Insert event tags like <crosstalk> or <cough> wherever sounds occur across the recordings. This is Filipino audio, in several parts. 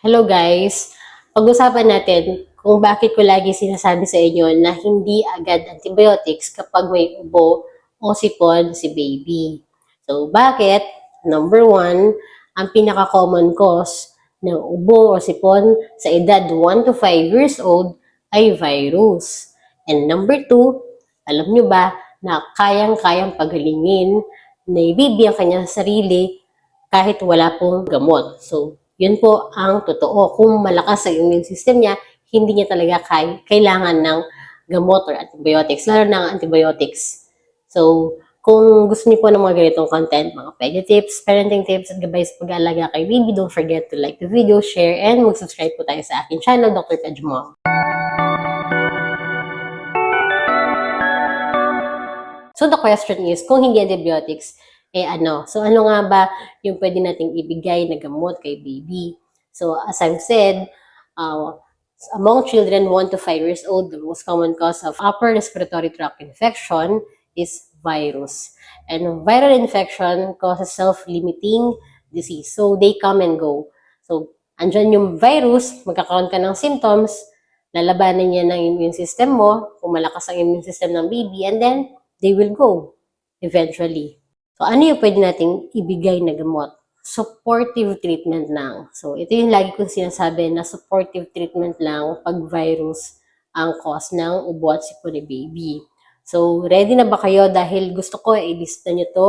Hello guys! Pag-usapan natin kung bakit ko lagi sinasabi sa inyo na hindi agad antibiotics kapag may ubo o sipon si baby. So bakit? Number one, ang pinaka-common cause ng ubo o sipon sa edad 1 to 5 years old ay virus. And number two, alam nyo ba na kayang-kayang pagalingin na baby ang kanyang sarili kahit wala pong gamot. So, yun po ang totoo. Kung malakas ang immune system niya, hindi niya talaga kay, kailangan ng gamot or antibiotics, lalo na antibiotics. So, kung gusto niyo po ng mga ganitong content, mga pedi tips, parenting tips, at gabay sa pag-aalaga kay baby, don't forget to like the video, share, and mag-subscribe po tayo sa akin channel, Dr. Pejmong. So the question is, kung hindi antibiotics, eh ano? So ano nga ba yung pwede nating ibigay na gamot kay baby? So as I've said, uh, among children 1 to 5 years old, the most common cause of upper respiratory tract infection is virus. And viral infection causes self-limiting disease. So they come and go. So andyan yung virus, magkakaroon ka ng symptoms, lalabanan niya ng immune system mo, kung malakas ang immune system ng baby, and then they will go eventually. So, ano yung pwede nating ibigay na gamot? Supportive treatment lang. So, ito yung lagi kong sinasabi na supportive treatment lang pag virus ang cause ng ubo at sipon ni baby. So, ready na ba kayo? Dahil gusto ko, ilista nyo to.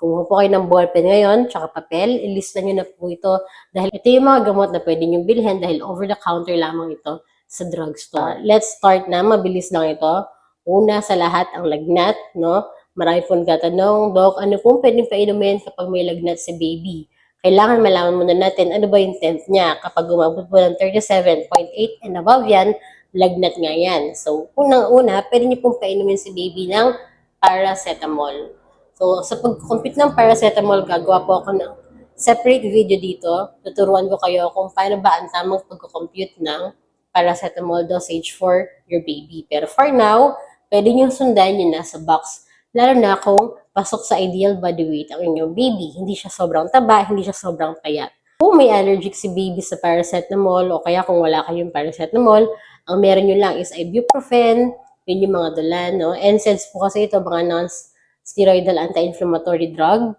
Kumuha po kayo ng ballpen ngayon, tsaka papel, ilista nyo na po ito. Dahil ito yung mga gamot na pwede nyo bilhin dahil over-the-counter lamang ito sa drugstore. Let's start na, mabilis lang ito. Una sa lahat, ang lagnat, no? Marami pong tatanong, Dok, ano pong pwedeng painumin kapag may lagnat si baby? Kailangan malaman muna natin ano ba yung temp niya. Kapag umabot po ng 37.8 and above yan, lagnat nga yan. So, unang-una, pwede niyo pong painumin si baby ng paracetamol. So, sa pag-compute ng paracetamol, gagawa po ako ng separate video dito. Tuturuan ko kayo kung paano ba ang tamang pag-compute ng paracetamol dosage for your baby. Pero for now, pwede niyo sundan yung nasa box. Lalo na kung pasok sa ideal body weight ang inyong baby. Hindi siya sobrang taba, hindi siya sobrang payat. Kung may allergic si baby sa paracetamol o kaya kung wala kayong paracetamol, ang meron nyo lang is ibuprofen, yun yung mga dala, no? NSAIDs po kasi ito, mga non-steroidal anti-inflammatory drug.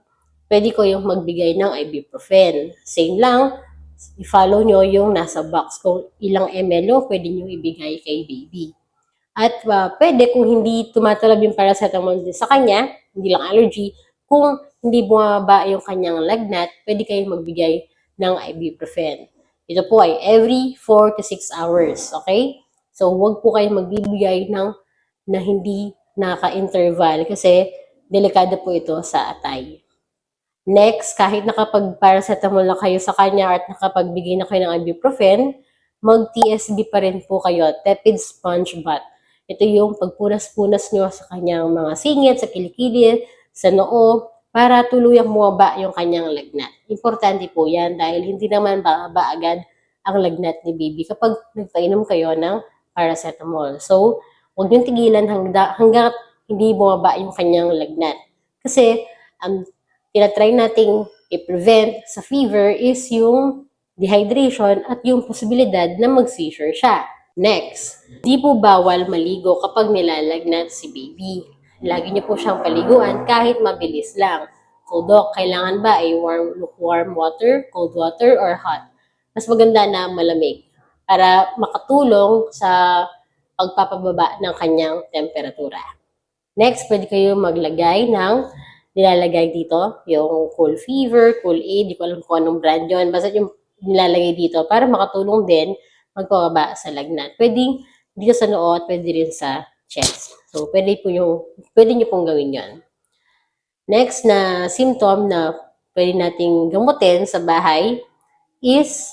Pwede ko yung magbigay ng ibuprofen. Same lang, i-follow nyo yung nasa box. Kung ilang ml yung pwede nyo ibigay kay baby. At uh, pwede kung hindi tumatalab yung paracetamol din sa kanya, hindi lang allergy, kung hindi bumaba yung kanyang lagnat, pwede kayong magbigay ng ibuprofen. Ito po ay every 4 to 6 hours, okay? So, huwag po kayong magbibigay ng na hindi naka-interval kasi delikado po ito sa atay. Next, kahit nakapag-paracetamol na kayo sa kanya at nakapagbigay na kayo ng ibuprofen, mag-TSB pa rin po kayo, tepid sponge bath. Ito yung pagpunas-punas nyo sa kanyang mga singit, sa kilikili, sa noo, para tuluyang bumaba yung kanyang lagnat. Importante po yan dahil hindi naman bababa agad ang lagnat ni baby kapag nagpainom kayo ng paracetamol. So, huwag niyong tigilan hangga, hanggat hindi bumaba yung kanyang lagnat. Kasi, ang um, tinatry nating i-prevent sa fever is yung dehydration at yung posibilidad na mag-seizure siya. Next, di po bawal maligo kapag nilalagnat si baby. Lagi niyo po siyang paliguan kahit mabilis lang. So, Doc, kailangan ba ay warm, lukewarm water, cold water, or hot? Mas maganda na malamig para makatulong sa pagpapababa ng kanyang temperatura. Next, pwede kayo maglagay ng nilalagay dito, yung cool fever, cool aid, di ko alam kung anong brand yun. Basta yung nilalagay dito para makatulong din magpababa sa lagnat. Pwede dito sa noo pwede rin sa chest. So, pwede po yung, pwede nyo pong gawin yon. Next na symptom na pwede nating gamutin sa bahay is,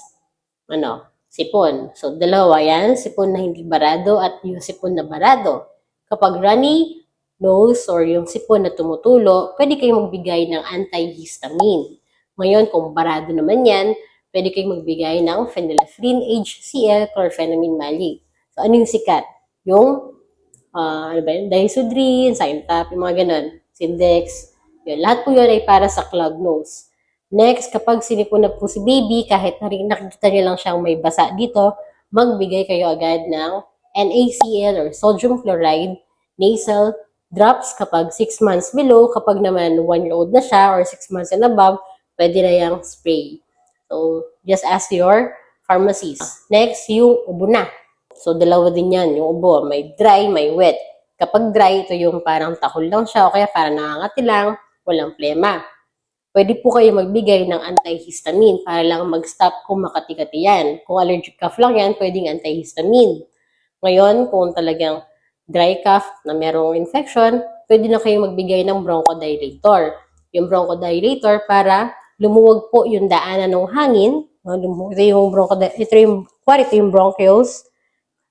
ano, sipon. So, dalawa yan, sipon na hindi barado at yung sipon na barado. Kapag runny nose or yung sipon na tumutulo, pwede kayong magbigay ng antihistamine. Ngayon, kung barado naman yan, pwede kayong magbigay ng phenylephrine HCl chlorphenamine mali. So, ano yung sikat? Yung, uh, ano ba yun? Disodrin, Sintap, yung mga ganun. Sindex. Yun. Lahat po yun ay para sa clogged nose. Next, kapag sinipon na po si baby, kahit na rin nakikita niyo lang siyang may basa dito, magbigay kayo agad ng NaCl or sodium chloride nasal drops kapag 6 months below. Kapag naman 1 year old na siya or 6 months and above, pwede na yung spray. So, just ask your pharmacist. Next, yung ubo na. So, dalawa din yan. Yung ubo, may dry, may wet. Kapag dry, ito yung parang tahol lang siya o kaya parang nangangati lang, walang plema. Pwede po kayo magbigay ng antihistamine para lang mag-stop kung makati-kati yan. Kung allergic cough lang yan, pwedeng antihistamine. Ngayon, kung talagang dry cough na merong infection, pwede na kayo magbigay ng bronchodilator. Yung bronchodilator para lumuwag po yung daanan ng hangin. No, Ito yung bronchodi- ito yung, kuwari, ito yung bronchioles.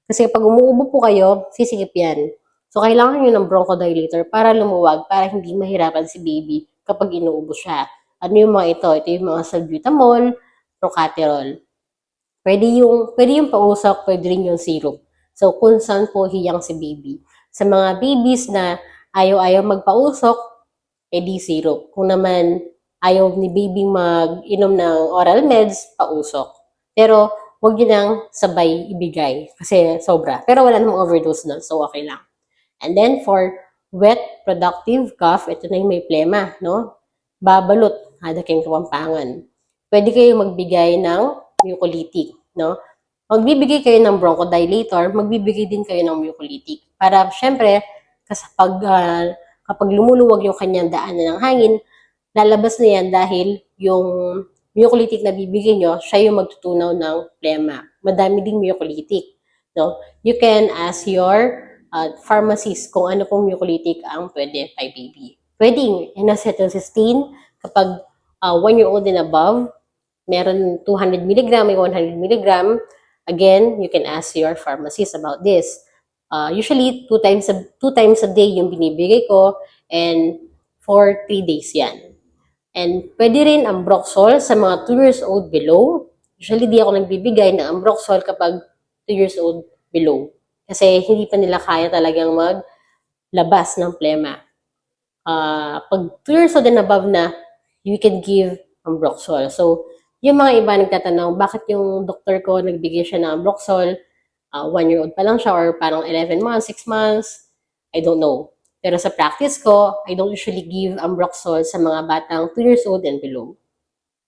Kasi pag umuubo po kayo, sisikip yan. So, kailangan nyo ng bronchodilator para lumuwag, para hindi mahirapan si baby kapag inuubo siya. Ano yung mga ito? Ito yung mga salbutamol, procaterol. Pwede yung, pwede yung pausok, pwede rin yung syrup. So, kung saan po hiyang si baby. Sa mga babies na ayaw-ayaw magpausok, edi syrup. Kung naman ayaw ni baby mag-inom ng oral meds, pausok. Pero, huwag yun ang sabay ibigay kasi sobra. Pero wala namang overdose doon, so okay lang. And then for wet productive cough, ito na yung may plema, no? Babalot, hadaking kawampangan. Pwede kayo magbigay ng mucolytic, no? Magbibigay kayo ng bronchodilator, magbibigay din kayo ng mucolytic. Para, syempre, kasi pag, ah, kapag lumuluwag yung kanyang daanan ng hangin, lalabas na yan dahil yung mucolytic na bibigay nyo, siya yung magtutunaw ng plema. Madami ding mucolytic. No? You can ask your uh, pharmacist kung ano pong mucolytic ang pwede kay baby. Pwedeng N-acetylcysteine kapag uh, 1 year old and above, meron 200 mg, may 100 mg. Again, you can ask your pharmacist about this. Uh, usually, two times, a, two times a day yung binibigay ko and for 3 days yan. And pwede rin ang Broxol sa mga 2 years old below. Usually, di ako nagbibigay ng Ambroxol kapag 2 years old below. Kasi hindi pa nila kaya talagang maglabas ng plema. Ah, pag 2 years old and above na, you can give Ambroxol. So, yung mga iba nagtatanong, bakit yung doktor ko nagbigay siya ng Ambroxol, uh, 1 year old pa lang siya or parang 11 months, 6 months, I don't know. Pero sa practice ko, I don't usually give Ambroxol sa mga batang 2 years old and below.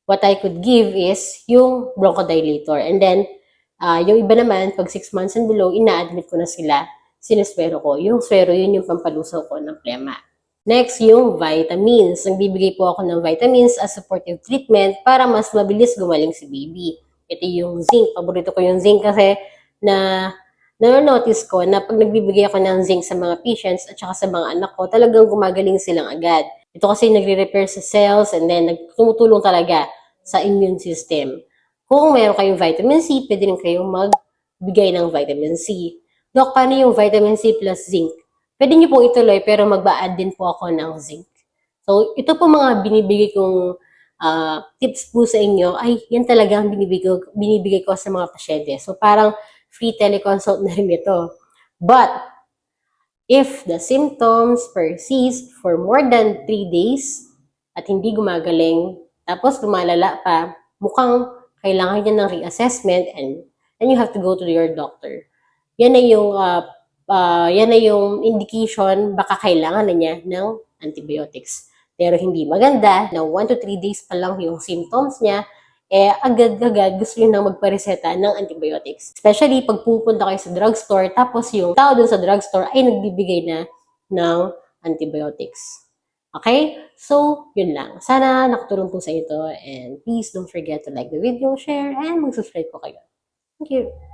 What I could give is yung bronchodilator. And then, ah, yung iba naman, pag 6 months and below, ina-admit ko na sila, sineswero ko. Yung swero, yun yung pampalusaw ko ng plema. Next, yung vitamins. Nagbibigay po ako ng vitamins as supportive treatment para mas mabilis gumaling si baby. Ito yung zinc. Paborito ko yung zinc kasi na na-notice ko na pag nagbibigay ako ng zinc sa mga patients at saka sa mga anak ko, talagang gumagaling silang agad. Ito kasi nagre-repair sa cells and then tumutulong talaga sa immune system. Kung meron kayong vitamin C, pwede rin kayong magbigay ng vitamin C. Dok, paano yung vitamin C plus zinc? Pwede niyo pong ituloy pero magba-add din po ako ng zinc. So, ito po mga binibigay kong ah, tips po sa inyo, ay yan talaga ang binibigay, binibigay ko sa mga pasyente. So, parang free teleconsult <laughs> na rin ito. But, if the symptoms persist for more than 3 days at hindi gumagaling, tapos lumalala pa, mukhang kailangan niya ng reassessment and, and you have to go to your doctor. Yan na yung ah, ah, yan na yung indication baka kailangan na niya ng antibiotics. Pero hindi maganda na 1 to 3 days pa lang yung symptoms niya, eh agad-agad gusto niyo nang magpareseta ng antibiotics. Especially pag pupunta kayo sa drugstore, tapos yung tao dun sa drugstore ay nagbibigay na ng antibiotics. Okay? So, yun lang. Sana nakatulong po sa ito and please don't forget to like the video, share, and mag-subscribe po kayo. Thank you.